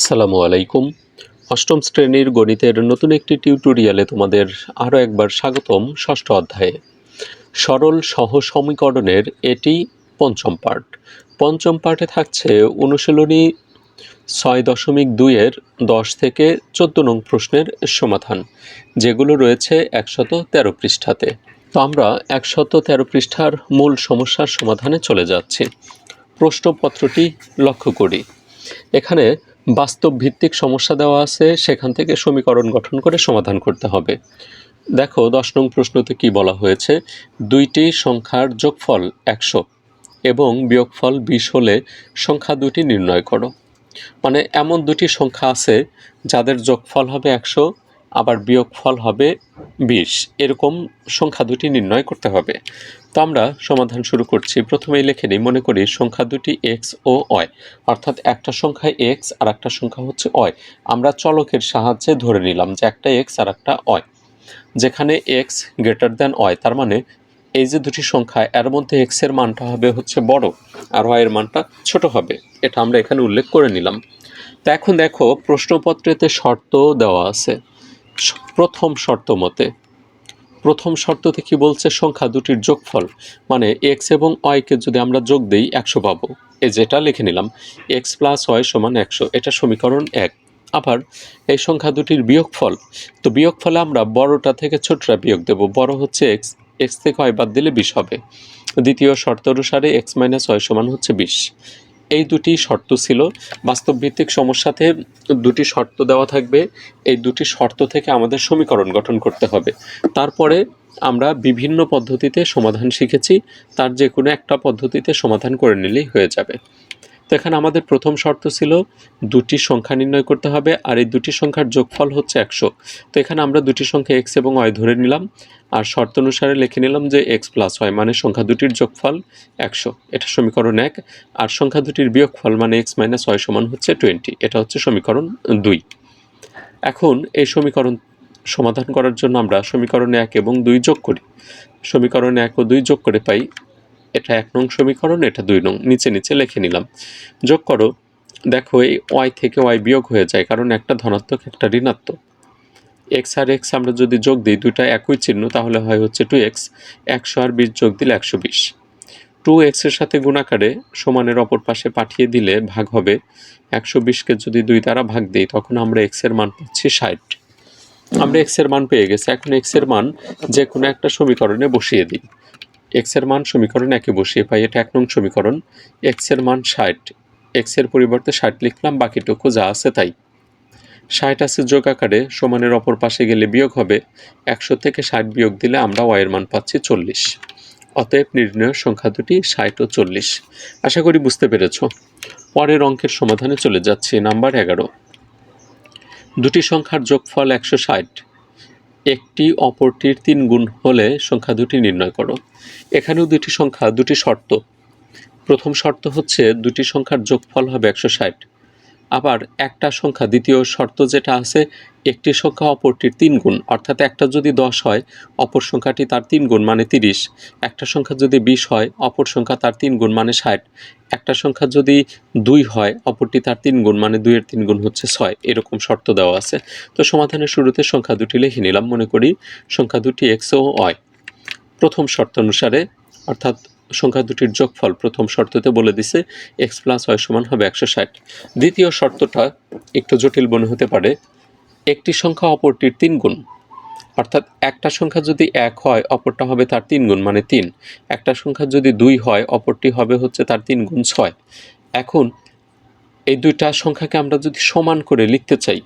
আসসালামু আলাইকুম। অষ্টম শ্রেণির গণিতের নতুন একটি টিউটোরিয়ালে তোমাদের আরও একবার স্বাগতম ষষ্ঠ অধ্যায়ে। সরল সহ সমীকরণের এটি পঞ্চম পার্ট পঞ্চম পার্টে থাকছে অনুশীলনী ছয় দশমিক দুইয়ের দশ থেকে চোদ্দ নং প্রশ্নের সমাধান, যেগুলো রয়েছে একশত তেরো পৃষ্ঠাতে। তো আমরা একশত তেরো পৃষ্ঠার মূল সমস্যার সমাধানে চলে যাচ্ছি। প্রশ্নপত্রটি লক্ষ্য করি। এখানে বাস্তব ভিত্তিক সমস্যা দেওয়া আছে, সেখান থেকে সমীকরণ গঠন করে সমাধান করতে হবে। দেখো, দশ নং প্রশ্নতে কি বলা হয়েছে? দুইটি সংখ্যার যোগফল একশো এবং বিয়োগফল বিশ হলে সংখ্যা দুটি নির্ণয় করো। মানে এমন দুটি সংখ্যা আছে যাদের যোগফল হবে একশো আবার বিয়োগফল হবে বিশ। এরকম সংখ্যা দুটি নির্ণয় করতে হবে। তো আমরা সমাধান শুরু করছি। প্রথমেই লিখে নিই, মনে করি সংখ্যা দুটি এক্স ও অয় অর্থাৎ একটা সংখ্যা এক্স আর একটা সংখ্যা হচ্ছে অয় আমরা চলকের সাহায্যে ধরে নিলাম যে একটা এক্স আর একটা অয় যেখানে এক্স গ্রেটার দ্যান অয় তার মানে এই যে দুটি সংখ্যা, এর মধ্যে এক্সের মানটা হবে হচ্ছে বড় আর ওয়াই এর মানটা ছোট হবে। এটা আমরা এখানে উল্লেখ করে নিলাম। তো এখন দেখো প্রশ্নপত্রেতে শর্ত দেওয়া আছে। প্রথম শর্ত মতে। প্রথম শর্ততে কি বলছে সংখ্যা দুটির যোগফল? মানে এক্স এবং ওয়াইকে যদি আমরা যোগ দিই, একশো পাবো। এই যেটা লিখে নিলাম এক্স প্লাস ওয়াই সমান একশো। এটা সমীকরণ এক। আবার, এই সংখ্যা দুটির বিয়োগফল, তো বিয়োগফলে আমরা বড়টা থেকে ছোটটা বিয়োগ দেব। বড় হচ্ছে এক্স এক্স থেকে ওয়াই বাদ দিলে বিশ হবে। দ্বিতীয় শর্ত অনুসারে এক্স মাইনাস ওয়াই সমান হচ্ছে বিশ। এই দুটি শর্ত ছিল। বাস্তবভিত্তিক সমস্যাতে দুটি শর্ত দেওয়া থাকবে। এই দুটি শর্ত থেকে আমাদের সমীকরণ গঠন করতে হবে। তারপরে আমরা বিভিন্ন পদ্ধতিতে সমাধান শিখেছি। তার যে কোনো একটা পদ্ধতিতে সমাধান করে নিলেই হয়ে যাবে। তো এখানে আমাদের প্রথম শর্ত ছিল দুটি সংখ্যা নির্ণয় করতে হবে, আর এই দুটি সংখ্যার যোগফল হচ্ছে একশো। তো এখানে আমরা দুটি সংখ্যা এক্স এবং ওয়াই ধরে নিলাম, আর শর্ত অনুসারে লিখে নিলাম যে এক্স প্লাস ওয়াই মানে সংখ্যা দুটির যোগফল একশো। এটা সমীকরণ এক, আর সংখ্যা দুটির বিয়োগফল মানে এক্স মাইনাস ওয়াই সমান হচ্ছে টোয়েন্টি এটা হচ্ছে সমীকরণ দুই। এখন এই সমীকরণ সমাধান করার জন্য আমরা সমীকরণ এক এবং দুই যোগ করি। সমীকরণ এক ও দুই যোগ করে পাই এটা এক নং সমীকরণ, এটা দুই নং। নিচে নিচে লিখে নিলাম। যোগ করো। দেখো, এই ওয়াই থেকে ওয়াই বিয়োগ হয়ে যায়, কারণ একটা ধনাত্মক, একটা ঋণাত্মক। এক্স আর এক্স আমরা যদি যোগ দিই, দুইটা একই চিহ্ন, তাহলে হয় হচ্ছে টু এক্স একশো আর বিশ যোগ দিলে একশো বিশ। টু এক্সের সাথে গুণাকারে সমানের অপর পাশে পাঠিয়ে দিলে ভাগ হবে। একশো বিশকে যদি দুই দ্বারা ভাগ দিই, তখন আমরা এক্সের মান পাচ্ছি ষাট। আমরা এক্সের মান পেয়ে গেছি। এখন এক্সের মান যে কোনো একটা সমীকরণে বসিয়ে দিই। এক্সের মান সমীকরণ একে বসিয়ে পাই, এটা এক নং সমীকরণ। এক্সের মান ষাট। এক্সের পরিবর্তে ষাট লিখলাম, বাকিটুকু যা আছে তাই। ষাট আছে যোগ আকারে, সমানের অপর পাশে গেলে বিয়োগ হবে। একশো থেকে ষাট বিয়োগ দিলে আমরা ওয়াইয়ের মান পাচ্ছি চল্লিশ। অতএব নির্ণয় সংখ্যা দুটি ষাট ও চল্লিশ। আশা করি বুঝতে পেরেছ। পরের অঙ্কের সমাধানে চলে যাচ্ছি, নাম্বার এগারো। দুটি সংখ্যার যোগফল একশো ষাট। একটি অপরটির তিন গুণ হলে সংখ্যা দুটি নির্ণয় করো। এখানেও দুটি সংখ্যা, দুটি শর্ত। প্রথম শর্ত হচ্ছে দুটি সংখ্যার যোগফল হবে একশো ষাট। আবার একটা সংখ্যা, দ্বিতীয় শর্ত যেটা আছে, একটি সংখ্যা অপরটির তিন গুণ। অর্থাৎ একটা যদি দশ হয়, অপর সংখ্যাটি তার তিন গুণ মানে তিরিশ। একটা সংখ্যা যদি বিশ হয়, অপর সংখ্যা তার তিন গুণ মানে ষাট। একটা সংখ্যা যদি দুই হয়, অপরটি তার তিন গুণ মানে দুইয়ের তিন গুণ হচ্ছে ছয়। এরকম শর্ত দেওয়া আছে। তো সমাধানের শুরুতে সংখ্যা দুটি লিখে নিলাম। মনে করি সংখ্যা দুটি এক্স ও ওয়াই প্রথম শর্ত অনুসারে, অর্থাৎ সংখ্যা দুটির যোগফল প্রথম শর্ততে বলে দিছে এক্স প্লাস ওয়াই সমান হবে একশো ষাট। দ্বিতীয় শর্তটা একটু জটিল মনে হতে পারে। একটি সংখ্যা অপরটির তিন গুণ। অর্থাৎ একটা সংখ্যা যদি এক হয়, অপরটা হবে তার তিন গুণ মানে তিন। একটা সংখ্যা যদি দুই হয়, অপরটি হবে হচ্ছে তার তিন গুণ ছয়। এখন এই দুইটা সংখ্যাকে আমরা যদি সমান করে লিখতে চাই,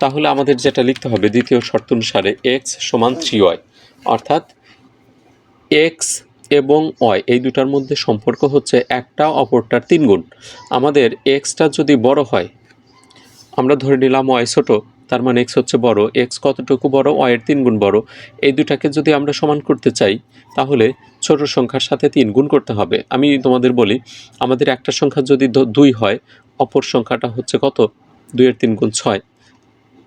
তাহলে আমাদের যেটা লিখতে হবে, দ্বিতীয় শর্ত অনুসারে এক্স সমান থ্রি ওয়াই অর্থাৎ এক্স এবং অয় এই দুটার মধ্যে সম্পর্ক হচ্ছে একটা, অপরটার তিন গুণ। আমাদের এক্সটা যদি বড় হয়, আমরা ধরে নিলাম অয় ছোট, তার মানে এক্স হচ্ছে বড় এক্স কতটুকু বড় অয়ের তিন গুণ বড়। এই দুটাকে যদি আমরা সমান করতে চাই, তাহলে ছোট সংখ্যার সাথে তিন গুণ করতে হবে। আমি তোমাদের বলি, আমাদের একটা সংখ্যা যদি দুই হয়, অপর সংখ্যাটা হচ্ছে কত? দুইয়ের তিন গুণ ছয়।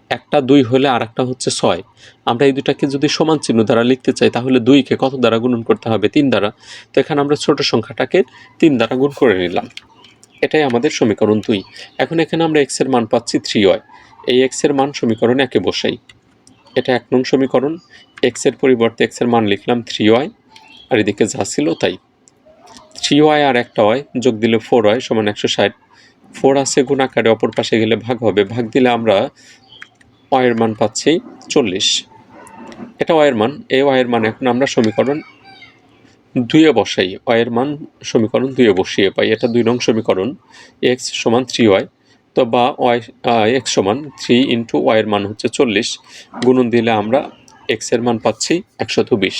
একটা দুই হলে আর একটা হচ্ছে ছয়। আমরা এই দুটাকে যদি সমান চিহ্ন দ্বারা লিখতে চাই, তাহলে দুইকে কত দ্বারা গুণন করতে হবে? তিন দ্বারা। তো এখানে আমরা ছোট সংখ্যাটাকে তিন দ্বারা গুণ করে নিলাম। এটাই আমাদের সমীকরণ দুই। এখন এখানে আমরা এক্সের মান পাচ্ছি থ্রি ওয়াই এই এক্সের মান সমীকরণ একে বসাই। এটা এক নং সমীকরণ। এক্সের পরিবর্তে এক্সের মান লিখলাম থ্রি ওয়াই আর এদিকে যা ছিল তাই। থ্রি ওয়াই আর একটা ওয়াই যোগ দিলে ফোর ওয়াই সমান একশো ষাট। ফোর আছে গুণ আকারে অপর পাশে গেলে ভাগ হবে। ভাগ দিলে আমরা ওয়াইয়ের মান পাচ্ছি চল্লিশ। এটা ওয়াইয়ের মান, এই ওয়াইয়ের মান এখন আমরা সমীকরণ দুইয়ে বসাই। ওয়াইয়ের মান সমীকরণ দুইয়ে বসিয়ে পাই, এটা দুই নং সমীকরণ, এক্স সমান থ্রি ওয়াই। তো বা ওয়াই এক্স সমান থ্রি ইন্টু ওয়াইয়ের মান হচ্ছে চল্লিশ, গুণন দিলে আমরা এক্সের মান পাচ্ছি একশত বিশ।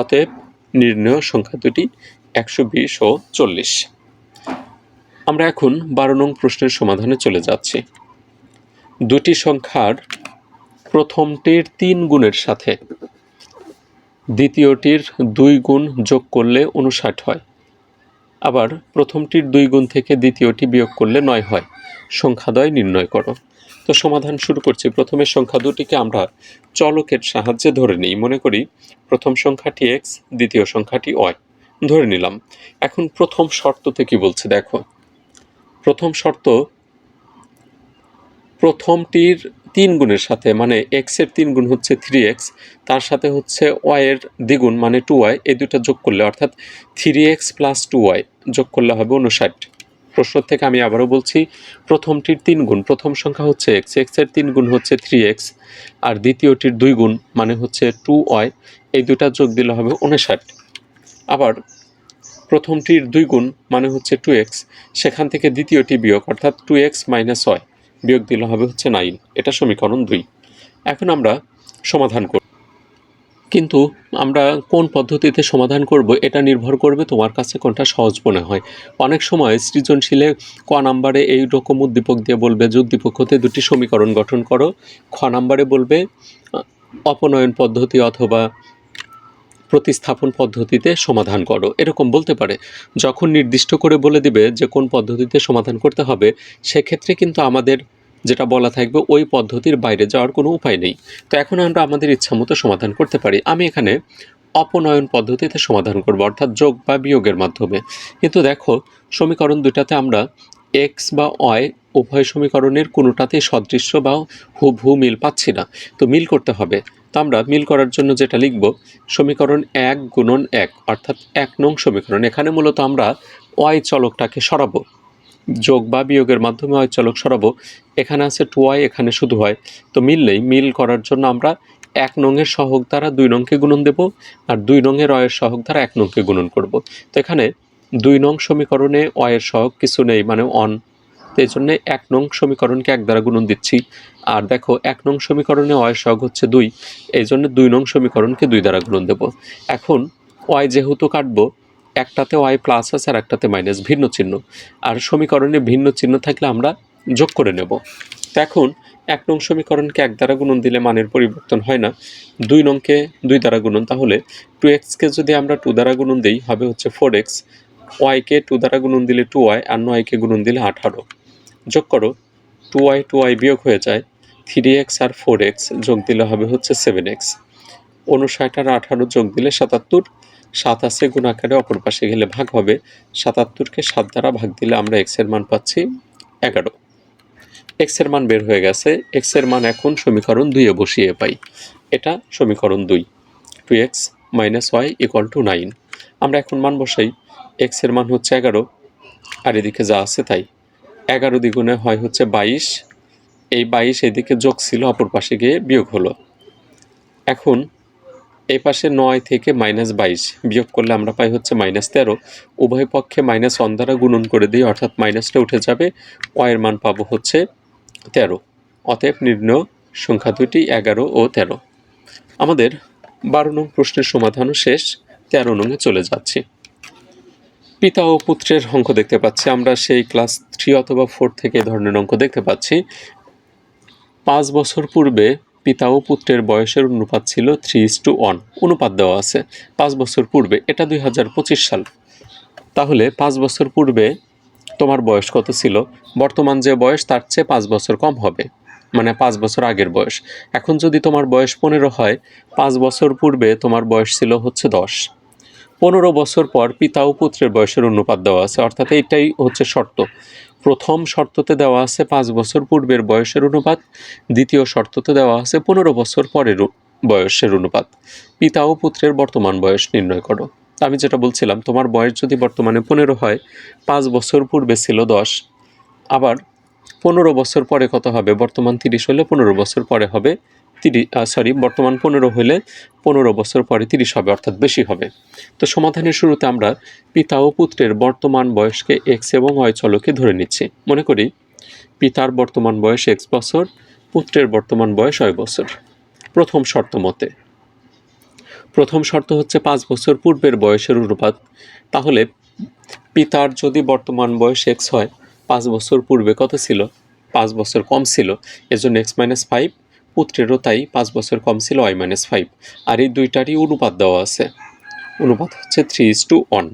অতএব নির্ণয় সংখ্যা দুটি একশো বিশ ও চল্লিশ। আমরা এখন বারো নং প্রশ্নের সমাধানে চলে যাচ্ছি। দুটি সংখ্যার প্রথমটির তিন গুণের সাথে। দ্বিতীয়টির দুই গুণ যোগ করলে উনষাট হয়। আবার প্রথমটির দুই গুণ থেকে দ্বিতীয়টি বিয়োগ করলে নয় হয়। সংখ্যাদয় নির্ণয় করো। তো সমাধান শুরু করছি। প্রথমে সংখ্যা দুটিকে আমরা চলকের সাহায্যে ধরে নিই। মনে করি, প্রথম সংখ্যাটি এক্স দ্বিতীয় সংখ্যাটি ওয়াই ধরে নিলাম। এখন প্রথম শর্ততে কি বলছে দেখো। প্রথম শর্ত প্রথমটির তিন গুণের সাথে মানে এক্সের তিন গুণ হচ্ছে থ্রি এক্স তার সাথে হচ্ছে ওয়াইয়ের দ্বিগুণ মানে টু ওয়াই এই দুটো যোগ করলে, অর্থাৎ three X plus two Y যোগ করলে হবে উনষাট প্রশ্ন থেকে আমি আবারও বলছি, প্রথমটির তিন গুণ, প্রথম সংখ্যা হচ্ছে এক্স এক্সের তিন গুণ হচ্ছে থ্রি এক্স আর দ্বিতীয়টির দুই গুণ মানে হচ্ছে টু ওয়াই এই দুটা যোগ দিলে হবে উনষাট আবার প্রথমটির দুই গুণ মানে হচ্ছে টু এক্স সেখান থেকে দ্বিতীয়টি বিয়োগ, অর্থাৎ টু এক্স মাইনাস ওয়াই বিয়োগ দিলে হবে হচ্ছে নাইন। এটা সমীকরণ দুই। এখন আমরা সমাধান করব কিন্তু আমরা কোন পদ্ধতিতে সমাধান করব এটা নির্ভর করবে তোমার কাছে কোনটা সহজ মনে হয়। অনেক সময় সৃজনশীলে ক নাম্বারে এই রকম উদ্দীপক দিয়ে বলবে যে উদ্দীপক হতে দুটি সমীকরণ গঠন করো। খ নাম্বারে বলবে অপনয়ন পদ্ধতি অথবা প্রতিস্থাপন পদ্ধতিতে সমাধান করো। এরকম বলতে পারে, যখন নির্দিষ্ট করে বলে দিবে যে কোন পদ্ধতিতে সমাধান করতে হবে, সেক্ষেত্রে কিন্তু আমাদের যেটা বলা থাকবে ওই পদ্ধতির বাইরে যাওয়ার কোনো উপায় নেই। তো এখন আমরা আমাদের ইচ্ছামতো সমাধান করতে পারি। আমি এখানে অপনয়ন পদ্ধতিতে সমাধান করব, অর্থাৎ যোগ বা বিয়োগের মাধ্যমে। কিন্তু দেখো, সমীকরণ দুটাতে আমরা এক্স বা অয় উভয় সমীকরণের কোনোটাতেই সদৃশ্য বা হুবহু মিল পাচ্ছি না। তো মিল করতে হবে। তো আমরা মিল করার জন্য যেটা লিখব, সমীকরণ এক গুণন এক, অর্থাৎ এক নং সমীকরণ। এখানে মূলত আমরা ওয়াই চলকটাকে সরাবো। যোগ বা বিয়োগের মাধ্যমে অয় চলক সরাবো। এখানে আছে টু ওয়াই এখানে শুধু হয় তো মিল নেই। মিল করার জন্য আমরা এক নংয়ের সহগ দ্বারা দুই নংকে গুণন দেব আর দুই নংয়ের অয়ের সহগ দ্বারা এক নংকে গুণন করব। তো এখানে দুই নং সমীকরণে অয়ের সহগ কিছু নেই মানে অন তো এই জন্যে এক নং সমীকরণকে এক দ্বারা গুণন দিচ্ছি। আর দেখো, এক নং সমীকরণে অয়ের সহগ হচ্ছে দুই, এই জন্য দুই নং সমীকরণকে দুই দ্বারা গুণন দেব। এখন ওয়াই যেহেতু কাটবো, একটাতে ওয়াই প্লাস আছে আর একটাতে মাইনাস ভিন্ন চিহ্ন। আর সমীকরণে ভিন্ন চিহ্ন থাকলে আমরা যোগ করে নেব। এখন এক নং সমীকরণকে এক দ্বারা গুণন দিলে মানের পরিবর্তন হয় না। দুই নংকে দুই দ্বারা গুণন, তাহলে টু এক্সকে যদি আমরা টু দ্বারা গুণন দিই, হবে হচ্ছে ফোর এক্স ওয়াইকে টু দ্বারা গুণন দিলে টু ওয়াই আর নয়কে গুণন দিলে আঠারো। যোগ করো। টু ওয়াই টু ওয়াই বিয়োগ হয়ে যায়। থ্রি এক্স আর ফোর এক্স যোগ দিলে হবে হচ্ছে সেভেন এক্স উনষাট আর আঠারো যোগ দিলে সাতাত্তর। সাত আছে গুণ আকারে অপর পাশে গেলে ভাগ হবে। সাতাত্তরকে সাত দ্বারা ভাগ দিলে আমরা এক্সের মান পাচ্ছি এগারো। এক্সের মান বের হয়ে গেছে। এক্সের মান এখন সমীকরণ দুইয়ে বসিয়ে পাই। এটা সমীকরণ দুই। Two X minus Y equal to nine আমরা এখন মান বসাই। এক্সের মান হচ্ছে এগারো। আর এদিকে যা আছে তাই। এগারো দ্বিগুণে হয় হচ্ছে বাইশ। এই বাইশ এদিকে যোগ ছিল, অপর পাশে গিয়ে বিয়োগ হলো। এখন এই পাশে নয় থেকে মাইনাস বাইশ, বিয়োগ করলে আমরা পাই হচ্ছে মাইনাস তেরো। উভয় পক্ষে মাইনাস ওয়ান দ্বারা গুণন করে দিই, অর্থাৎ মাইনাসটা উঠে যাবে ওয়ের মান পাবো হচ্ছে তেরো। অতএব নির্ণয় সংখ্যা দুটি এগারো ও তেরো। আমাদের বারো নং প্রশ্নের সমাধানও শেষ, তেরো নংয়ে চলে যাচ্ছি। পিতা ও পুত্রের অঙ্ক দেখতে পাচ্ছি। আমরা সেই ক্লাস থ্রি অথবা ফোর থেকে ধরনের অঙ্ক দেখতে পাচ্ছি। পাঁচ বছর পূর্বে পিতা ও পুত্রের বয়সের অনুপাত ছিল থ্রি ইস টু ওয়ান অনুপাত দেওয়া আছে পাঁচ বছর পূর্বে। এটা দুই হাজার পঁচিশ সাল। তাহলে পাঁচ বছর পূর্বে তোমার বয়স কত ছিল? বর্তমান যে বয়স, তার চেয়ে পাঁচ বছর কম হবে। মানে পাঁচ বছর আগের বয়স। এখন যদি তোমার বয়স পনেরো হয়, পাঁচ বছর পূর্বে তোমার বয়স ছিল হচ্ছে দশ। পনেরো বছর পর পিতা ও পুত্রের বয়সের অনুপাত দেওয়া আছে, অর্থাৎ এটাই হচ্ছে শর্ত। প্রথম শর্ততে দেওয়া আছে পাঁচ বছর পূর্বের বয়সের অনুপাত, দ্বিতীয় শর্ততে দেওয়া আছে পনেরো বছর পরের বয়সের অনুপাত। পিতা ও পুত্রের বর্তমান বয়স নির্ণয় করো। আমি যেটা বলছিলাম, তোমার বয়স যদি বর্তমানে পনেরো হয়, পাঁচ বছর পূর্বে ছিল দশ, আবার পনেরো বছর পরে কত হবে? বর্তমান তিরিশ হলে পনেরো বছর পরে হবে তিরিশ সরি বর্তমান পনেরো হলে পনেরো বছর পরে তিরিশ হবে, অর্থাৎ বেশি হবে। তো সমাধানের শুরুতে আমরা পিতা ও পুত্রের বর্তমান বয়সকে এক্স এবং ওয়াই চলকে ধরে নিচ্ছি। মনে করি, পিতার বর্তমান বয়স এক্স বছর, পুত্রের বর্তমান বয়স ওয়াই বছর। প্রথম শর্ত মতে। প্রথম শর্ত হচ্ছে পাঁচ বছর পূর্বের বয়সের অনুপাত। তাহলে পিতার যদি বর্তমান বয়স এক্স হয়, পাঁচ বছর পূর্বে কত ছিল? পাঁচ বছর কম ছিল, এজন্য এক্স মাইনাস ফাইভ পুত্রেরও তাই পাঁচ বছর কম ছিল ওয়াই মাইনাস ফাইভ। আর এই দুইটারই অনুপাত দেওয়া আছে। অনুপাত হচ্ছে থ্রি ইস টু ওয়ান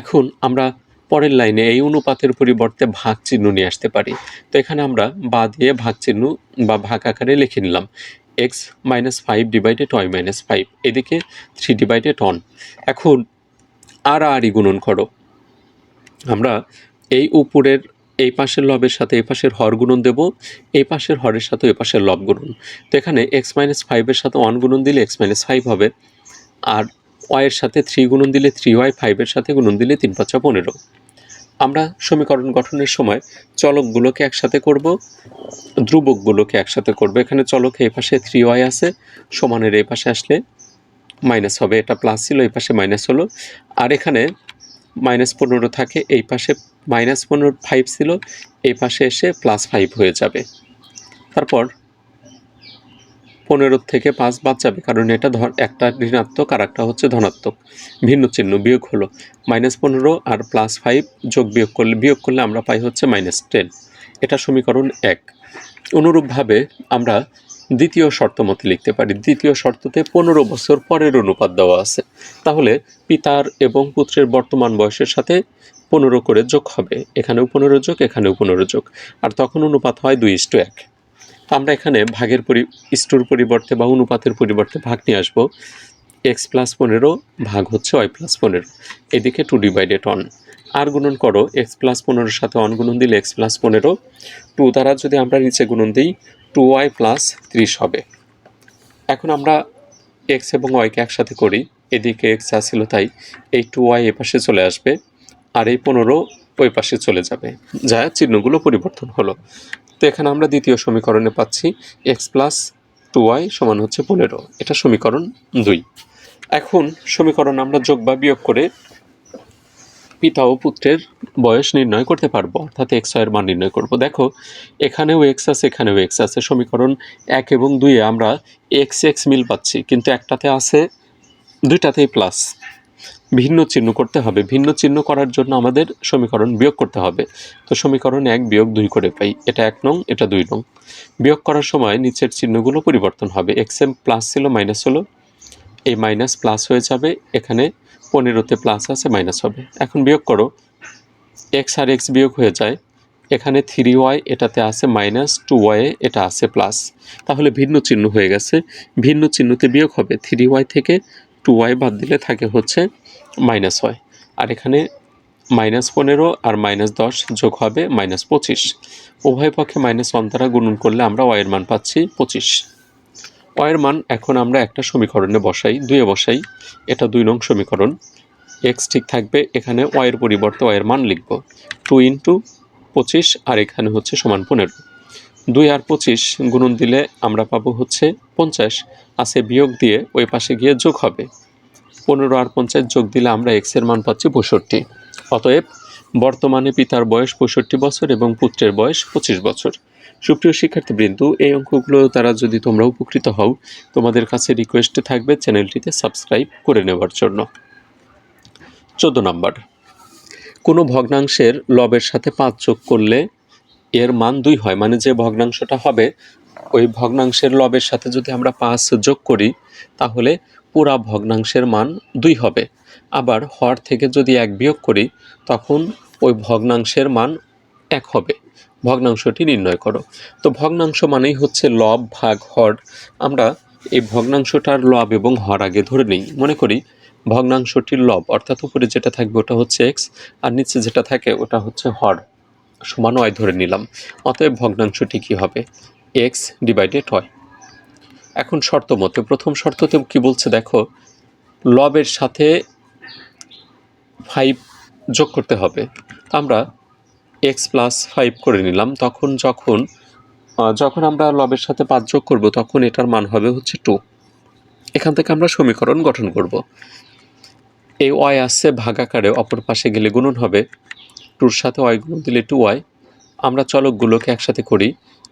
এখন আমরা পরের লাইনে এই অনুপাতের পরিবর্তে ভাগ চিহ্ন নিয়ে আসতে পারি। তো এখানে আমরা বা দিয়ে ভাগ চিহ্ন বা ভাগ আকারে লিখে নিলাম। X minus five divided Y minus five. এদিকে থ্রি ডিভাইডেড অন এখন আর আরই গুণন করো। আমরা এই উপরের এই পাশের লবের সাথে এই পাশের হর গুণন দেব, এই পাশের হরের সাথে এই পাশের লব গুণন। তো এখানে এক্স মাইনাস ফাইভের সাথে ওয়ান গুণন দিলে এক্স মাইনাস ফাইভ হবে, আর ওয়াইয়ের সাথে থ্রি গুণন দিলে থ্রি ওয়াই ফাইভের সাথে গুণন দিলে তিন পাঁচা পনেরো। আমরা সমীকরণ গঠনের সময় চলকগুলোকে একসাথে করব, ধ্রুবকগুলোকে একসাথে করব। এখানে চলক এই পাশে থ্রি ওয়াই আছে, সমানের এই পাশে আসলে মাইনাস হবে। এটা প্লাস ছিল, এই পাশে মাইনাস হলো। আর এখানে মাইনাস পনেরো থাকে, এই পাশে মাইনাস পনেরো ফাইভ ছিল, এই পাশে এসে প্লাস ফাইভ হয়ে যাবে। তারপর পনেরো থেকে পাঁচ বাদ যাবে, কারণ এটা ধর, একটা ঋণাত্মক আর একটা হচ্ছে ধনাত্মক। ভিন্ন চিহ্ন বিয়োগ হলো, মাইনাস পনেরো আর প্লাস ফাইভ যোগ বিয়োগ করলে বিয়োগ করলে আমরা পাই হচ্ছে মাইনাস টেন এটা সমীকরণ এক। অনুরূপভাবে আমরা দ্বিতীয় শর্ত মতে লিখতে পারি, দ্বিতীয় শর্ততে পনেরো বছর পরের অনুপাত দেওয়া আছে। তাহলে পিতার এবং পুত্রের বর্তমান বয়সের সাথে পনেরো করে যোগ হবে। এখানেও পনেরো যোগ, এখানেও পনেরো যোগ। আর তখন অনুপাত হয় দুই ইস্টু এক। তো আমরা এখানে ভাগের পরি ইস্টুর পরিবর্তে বা অনুপাতের পরিবর্তে ভাগ নিয়ে আসব। এক্স প্লাস পনেরো ভাগ হচ্ছে ওয়াই প্লাস পনেরো। এদিকে টু ডিভাইডেড অন আর গুণন করো, এক্স প্লাস পনেরোর সাথে অন গুণন দিলে এক্স প্লাস পনেরো। টু দ্বারা যদি আমরা নিচে গুণন দিই টু ওয়াই প্লাস ত্রিশ হবে। এখন আমরা এক্স এবং ওয়াইকে একসাথে করি। এদিকে এক্স আসছিল তাই এই টু ওয়াই এপাশে চলে আসবে আর এই পনেরো ওই পাশে চলে যাবে। যা চিহ্নগুলো পরিবর্তন হলো। তো এখানে আমরা দ্বিতীয় সমীকরণে পাচ্ছি এক্স প্লাস টু ওয়াই সমান হচ্ছে পনেরো। এটা সমীকরণ দুই। এখন সমীকরণ আমরা যোগ বা বিয়োগ করে পিতা ও পুত্রের বয়স নির্ণয় করতে পারব, অর্থাৎ এক্সের মান নির্ণয় করব। দেখো, এখানেও এক্স আছে, এখানেও এক্স আছে, সমীকরণ এক এবং দুইয়ে আমরা এক্স এক্স মিল পাচ্ছি, কিন্তু একটাতে আছে, দুইটাতেই প্লাস ভিন্ন চিহ্ন করতে হবে, ভিন্ন চিহ্ন করার জন্য আমাদের সমীকরণ বিয়োগ করতে হবে। তো সমীকরণ এক বিয়োগ দুই করে পাই, এটা এক নং, এটা দুই নং। বিয়োগ করার সময় নিচের চিহ্নগুলো পরিবর্তন হবে এক্স এম প্লাস ছিল মাইনাস হলো, এই মাইনাস প্লাস হয়ে যাবে, এখানে পনেরোতে প্লাস আছে মাইনাস হবে। এখন বিয়োগ করো। এক্স আর এক্স বিয়োগ হয়ে যায়। এখানে থ্রি ওয়াই এটাতে আছে মাইনাস টু ওয়াই এটা আছে প্লাস তাহলে ভিন্ন চিহ্ন হয়ে গেছে। ভিন্ন চিহ্নতে বিয়োগ হবে। থ্রি ওয়াই থেকে টু ওয়াই বাদ দিলে থাকে হচ্ছে মাইনাস হয় আর এখানে মাইনাস পনেরো আর মাইনাস দশ যোগ হবে মাইনাস পঁচিশ। উভয় পক্ষে মাইনাস ওয়ান দ্বারা গুণন করলে আমরা ওয়াইয়ের মান পাচ্ছি পঁচিশ। ওয়ের মান এখন আমরা একটা সমীকরণে বসাই, দুয়ে বসাই, এটা দুই নং সমীকরণ। এক্স ঠিক থাকবে, এখানে ওয়ের পরিবর্তে ওয়ের মান লিখব। টু ইন্টু পঁচিশ, আর এখানে হচ্ছে সমান পনেরো। দুই আর পঁচিশ গুণন দিলে আমরা পাবো হচ্ছে পঞ্চাশ আছে বিয়োগ দিয়ে ওই পাশে গিয়ে যোগ হবে। পনেরো আর পঞ্চাশ যোগ দিলে আমরা এক্সের মান পাচ্ছি পঁয়ষট্টি। অতএব বর্তমানে পিতার বয়স পঁয়ষট্টি বছর এবং পুত্রের বয়স পঁচিশ বছর। সুপ্রিয় শিক্ষার্থীবৃন্দ, এই অঙ্কগুলো তারা যদি তোমরা উপকৃত হও, তোমাদের কাছে রিকোয়েস্ট থাকবে চ্যানেলটিতে সাবস্ক্রাইব করে নেওয়ার জন্য। চোদ্দ নম্বর। কোনো ভগ্নাংশের লবের সাথে পাঁচ যোগ করলে এর মান দুই হয় মানে যে ভগ্নাংশটা হবে, ওই ভগ্নাংশের লবের সাথে যদি আমরা পাঁচ যোগ করি, তাহলে পুরা ভগ্নাংশের মান দুই হবে। আবার হর থেকে যদি এক বিয়োগ করি, তখন ওই ভগ্নাংশের মান এক হবে। ভগ্নাংশটি নির্ণয় করো। তো ভগ্নাংশ মানেই হচ্ছে লব ভাগ হর। আমরা এই ভগ্নাংশটার লব এবং হর আগে ধরে নিই। মনে করি ভগ্নাংশটির লব, অর্থাৎ উপরে যেটা থাকবে ওটা হচ্ছে এক্স আর নিচে যেটা থাকে ওটা হচ্ছে হর। সমান ওয়াই ধরে নিলাম। অতএব ভগ্নাংশটি কী হবে? এক্স ডিভাইডেড ওয়াই এখন শর্ত মতে, প্রথম শর্ততে কি বলছে দেখো, লবের সাথে ফাইভ যোগ করতে হবে। আমরা এক্স প্লাস ফাইভ করে নিলাম, তখন যখন যখন আমরা লবের সাথে পাঁচ যোগ করব, তখন এটার মান হবে হচ্ছে টু এখান থেকে আমরা সমীকরণ গঠন করব। এই ওয়াই আসছে ভাগাকারে, অপর পাশে গেলে গুণন হবে। টুর সাথে ওয়াই গুণন দিলে টু ওয়াই আমরা চলকগুলোকে একসাথে করি।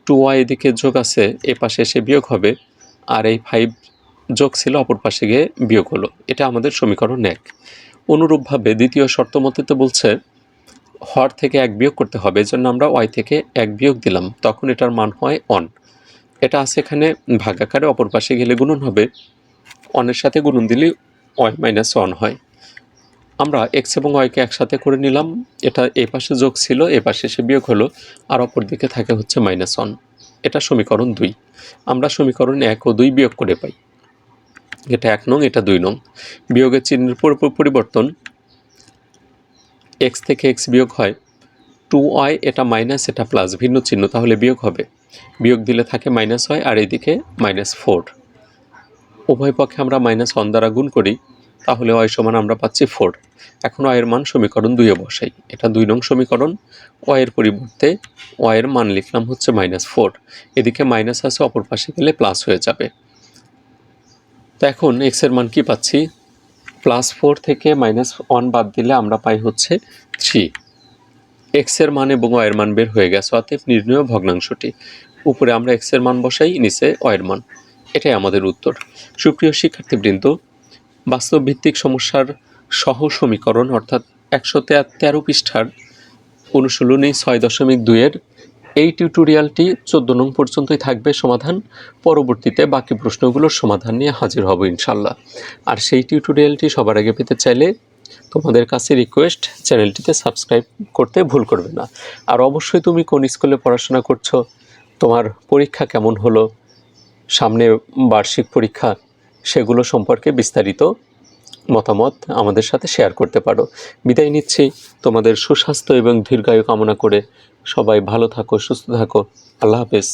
টু ওয়াই এদিকে যোগ আছে, এ পাশে এসে বিয়োগ হবে। আর এই ফাইভ যোগ ছিল, অপর পাশে গিয়ে বিয়োগ হলো। এটা আমাদের সমীকরণ এক। অনুরূপভাবে দ্বিতীয় শর্ত মতে তো বলছে হর থেকে এক বিয়োগ করতে হবে, এজন্য আমরা ওয়াই থেকে এক বিয়োগ দিলাম, তখন এটার মান হয় অন এটা আছে এখানে ভাগাকারে, অপর পাশে গেলে গুণন হবে অনের সাথে গুণন দিলে ওয়াই মাইনাস ওয়ান হয়। আমরা এক্স এবং ওয়াইকে একসাথে করে নিলাম, এটা এ পাশে যোগ ছিল, এ পাশে এসে বিয়োগ হলো, আর অপর দিকে থাকে হচ্ছে মাইনাস ওয়ান এটা সমীকরণ দুই। আমরা সমীকরণ এক ও দুই বিয়োগ করে পাই। এটা এক নং, এটা দুই নং। বিয়োগের চিহ্নের পর পর পরিবর্তন এক্স থেকে এক্স বিয়োগ হয় টু ওয়াই এটা মাইনাস এটা প্লাস ভিন্ন চিহ্ন, তাহলে বিয়োগ হবে। বিয়োগ দিলে থাকে মাইনাস হয় আর এদিকে মাইনাস ফোর উভয় পক্ষে আমরা মাইনাস ওয়ান দ্বারা গুণ করি, তাহলে ওয়াই সমান আমরা পাচ্ছি ফোর এখন ওয়াইয়ের মান সমীকরণ দুইয়ে বসাই। এটা দুই নং সমীকরণ। ওয়াইয়ের পরিবর্তে ওয়াইয়ের মান লিখলাম হচ্ছে মাইনাস ফোর এদিকে মাইনাস আছে, অপর পাশে গেলে প্লাস হয়ে যাবে। তো এখন এক্সের মান কি পাচ্ছি? প্লাস ফোর থেকে মাইনাস ওয়ান বাদ দিলে আমরা পাই হচ্ছে থ্রি এক্সের মান এবং ওয়ের মান বের হয়ে গেছে, অতএব নির্ণয় ভগ্নাংশটি। উপরে আমরা এক্সের মান বসাই, নিচে ওয়ের মান। এটাই আমাদের উত্তর। সুপ্রিয় শিক্ষার্থীবৃন্দ বাস্তব ভিত্তিক সমস্যার সহ সমীকরণ অর্থাৎ একশো তেরো পৃষ্ঠার অনুশীলনী ছয় দশমিক দুইয়ের এই টিউটোরিয়ালটি চোদ্দ নং পর্যন্তই থাকবে সমাধান। পরবর্তীতে বাকি প্রশ্নগুলোর সমাধান নিয়ে হাজির হব ইনশাল্লাহ আর সেই টিউটোরিয়ালটি সবার আগে পেতে চাইলে তোমাদের কাছে রিকোয়েস্ট চ্যানেলটিতে সাবস্ক্রাইব করতে ভুল করবে না। আর অবশ্যই তুমি কোন স্কুলে পড়াশোনা করছ, তোমার পরীক্ষা কেমন হলো, সামনে বার্ষিক পরীক্ষা, সেগুলো সম্পর্কে বিস্তারিত মতামত আমাদের সাথে শেয়ার করতে পারো। বিদায় নিচ্ছি। তোমাদের সুস্বাস্থ্য এবং দীর্ঘায়ু কামনা করে সবাই ভালো থাকো, সুস্থ থাকো। আল্লাহ হাফেজ।